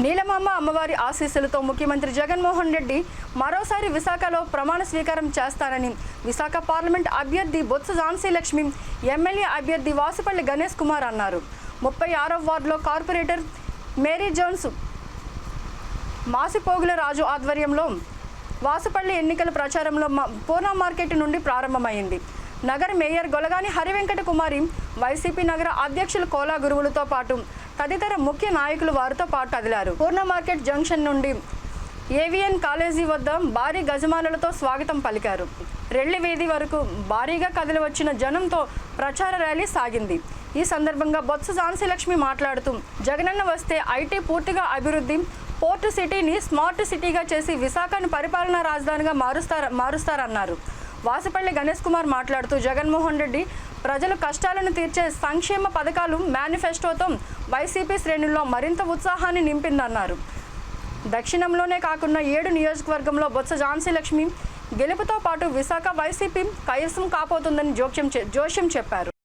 నీలమామ అమ్మవారి ఆశీస్సులతో ముఖ్యమంత్రి జగన్మోహన్ రెడ్డి మరోసారి విశాఖలో ప్రమాణ స్వీకారం చేస్తానని విశాఖ పార్లమెంట్ అభ్యర్థి బొత్స ఝాన్సీ లక్ష్మి ఎమ్మెల్యే అభ్యర్థి వాసుపల్లి గణేష్ కుమార్ అన్నారు. ముప్పై ఆరో వార్డులో corporator Mary Jones Masipogula Raju ఆధ్వర్యంలో వాసుపల్లి ఎన్నికల ప్రచారంలో మ- పూర్ణ మార్కెట్ నుండి ప్రారంభమైంది. నగర మేయర్ గొలగాని హరివెంకట కుమారి వైసీపీ నగర అధ్యక్షులు కోలా గురువులతో పాటు తదితర ముఖ్య నాయకులు వారితో పాటు కదిలారు పూర్ణ మార్కెట్ జంక్షన్ నుండి ఏవిఎన్ కాలేజీ వద్ద భారీ గజమానులతో స్వాగతం పలికారు. రెళ్ళి వీధి వరకు భారీగా కదిలి వచ్చిన జనంతో ప్రచార ర్యాలీ సాగింది. ఈ సందర్భంగా బొత్స ఝాన్సీలక్ష్మి మాట్లాడుతూ జగనన్న వస్తే ఐటీ పూర్తిగా అభివృద్ధి పోర్టు సిటీని స్మార్ట్ సిటీగా చేసి విశాఖను పరిపాలనా రాజధానిగా మారుస్తార మారుస్తారన్నారు. వాసపల్లి గణేష్ కుమార్ మాట్లాడుతూ జగన్మోహన్ రెడ్డి ప్రజలు కష్టాలను తీర్చే సంక్షేమ పథకాలు మేనిఫెస్టోతో వైసీపీ శ్రేణుల్లో మరింత ఉత్సాహాన్ని నింపిందన్నారు. దక్షిణంలోనే కాకుండా ఏడు నియోజకవర్గంలో బొత్స ఝాన్సీ లక్ష్మి గెలుపుతో పాటు విశాఖ వైసీపీ కైవసం కాపోతుందని జోక్యం చె- జోష్యం చెప్పారు.